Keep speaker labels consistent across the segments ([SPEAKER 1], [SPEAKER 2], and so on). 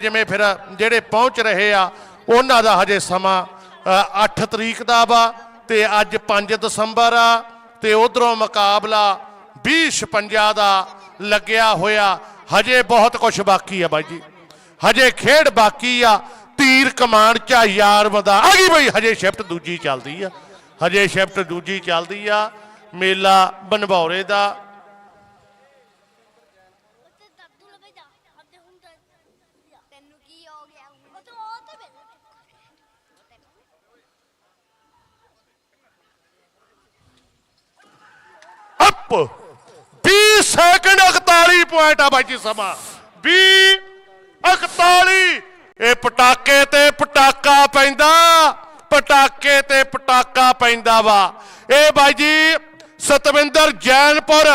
[SPEAKER 1] ਜਿਵੇਂ ਫਿਰ ਜਿਹੜੇ ਪਹੁੰਚ ਰਹੇ ਆ, ਉਹਨਾਂ ਦਾ ਹਜੇ ਸਮਾਂ 8 ਤਰੀਕ ਦਾ ਵਾ ਤੇ ਅੱਜ 5 ਦਸੰਬਰ ਆ ਤੇ ਉਧਰੋਂ ਮੁਕਾਬਲਾ 2056 ਦਾ ਲੱਗਿਆ ਹੋਇਆ। ਹਜੇ ਬਹੁਤ ਕੁਝ ਬਾਕੀ ਆ ਬਾਈ ਜੀ। ਹਜੇ ਖੇਡ ਬਾਕੀ ਆ। ਤੀਰ ਕਮਾਨ ਚਾ ਯਾਰ ਬੰਦਾ ਆ ਗਈ ਬਈ, ਹਜੇ ਸ਼ਿਫਟ ਦੂਜੀ ਚੱਲਦੀ ਆ। ਹਜੇ ਸ਼ਿਫਟ ਦੂਜੀ ਚੱਲਦੀ ਆ। ਮੇਲਾ ਬਨਭੌਰੇ ਦਾ
[SPEAKER 2] ਤੈਨੂੰ ਕੀ ਹੋ ਗਿਆ? ਉਹ ਤੂੰ ਉਹ ਤੇ ਬੈਠ
[SPEAKER 1] ਅਪ! 20 ਸੈਕਿੰਡ 41 ਪੁਆਇੰਟ ਆ ਬਾਈ ਜੀ ਸਮਾਂ। 20 41 ਇਹ ਪਟਾਕੇ ਤੇ ਪਟਾਕਾ ਪੈਂਦਾ। ਪਟਾਕੇ ਤੇ ਪਟਾਕਾ ਪੈਂਦਾ ਵਾ। ਇਹ ਬਾਈ ਜੀ, ਸਤਵਿੰਦਰ ਜੈਨਪੁਰ।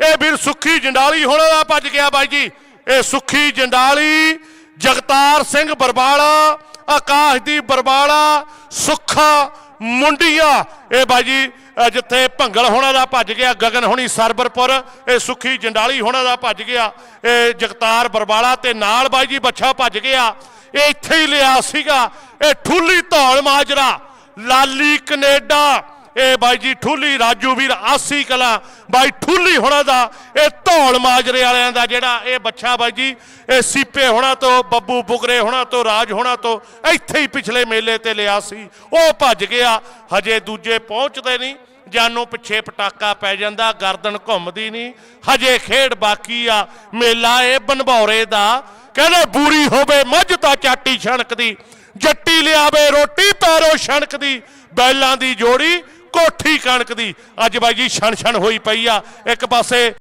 [SPEAKER 1] ਇਹ ਵੀਰ ਸੁੱਖੀ ਜੰਡਾਲੀ ਹੋਣਾ ਦਾ ਭੱਜ ਗਿਆ ਬਾਈ ਜੀ। ਇਹ ਸੁੱਖੀ ਜੰਡਾਲੀ ਜਗਤਾਰ ਸਿੰਘ ਬਰਬਾਲਾ ਆਕਾਸ਼ਦੀਪ ਬਰਬਾਲਾ, ਸੁੱਖਾ, ਮੁੰਡੀਆਂ। ਇਹ ਬਾਈ ਜੀ ਜਿੱਥੇ ਭੰਗਲ ਹੋਣਾ ਦਾ ਭੱਜ ਗਿਆ, ਗਗਨ ਹੋਣੀ ਸਰਬਰਪੁਰ, ਇਹ ਸੁਖੀ ਜੰਡਾਲੀ ਹੋਣਾ ਦਾ ਭੱਜ ਗਿਆ। ਇਹ ਜਗਤਾਰ ਬਰਬਾਲਾ ਤੇ ਨਾਲ ਬਾਈ ਜੀ ਬੱਚਾ ਭੱਜ ਗਿਆ। ਇਹ ਇੱਥੇ ਹੀ ਲਿਆ ਸੀਗਾ, ਇਹ ਠੁੱਲੀ ਧੌਲ ਮਾਜਰਾ, ਲਾਲੀ ਕੈਨੇਡਾ। ਇਹ ਬਾਈ ਜੀ, ਠੁੱਲੀ ਰਾਜੂ ਵੀਰ, ਆਸੀ ਕਲਾ। ਬਾਈ ਠੁੱਲੀ ਹੋਣਾ ਦਾ, ਇਹ ਧੌਲ ਮਾਜਰੇ ਵਾਲਿਆਂ ਦਾ ਜਿਹੜਾ ਇਹ ਬੱਚਾ ਬਾਈ ਜੀ, ਇਹ ਸੀਪੇ ਹੋਣਾ ਤੋਂ, ਬੱਬੂ ਬੁਗਰੇ ਹੋਣਾ ਤੋਂ, ਰਾਜ ਹੋਣਾ ਤੋਂ, ਇੱਥੇ ਹੀ ਪਿਛਲੇ ਮੇਲੇ ਤੇ ਲਿਆ ਸੀ। ਉਹ ਭੱਜ ਗਿਆ, ਹਜੇ ਦੂਜੇ ਪਹੁੰਚਦੇ ਨਹੀਂ, ਜਾਨੋਂ ਪਿੱਛੇ ਪਟਾਕਾ ਪੈ ਜਾਂਦਾ, ਗਰਦਨ ਘੁੰਮਦੀ ਨਹੀਂ। ਹਜੇ ਖੇਡ ਬਾਕੀ ਆ, ਮੇਲਾ ਇਹ ਬਨਭੌਰੇ ਦਾ। ਕਹਿੰਦੇ ਬੂਰੀ ਹੋਵੇ ਮੱਝ ਤਾਂ ਚਾਟੀ ਛਣਕਦੀ, ਜੱਟੀ ਲਿਆਵੇ ਰੋਟੀ ਪੈਰੋ ਛਣਕਦੀ, ਬੈਲਾਂ ਦੀ ਜੋੜੀ ਕੋਠੀ ਕਣਕ ਦੀ। ਅੱਜ ਬਾਈ ਜੀ ਛਣ ਛਣ ਹੋਈ ਪਈ ਆ। ਇੱਕ ਪਾਸੇ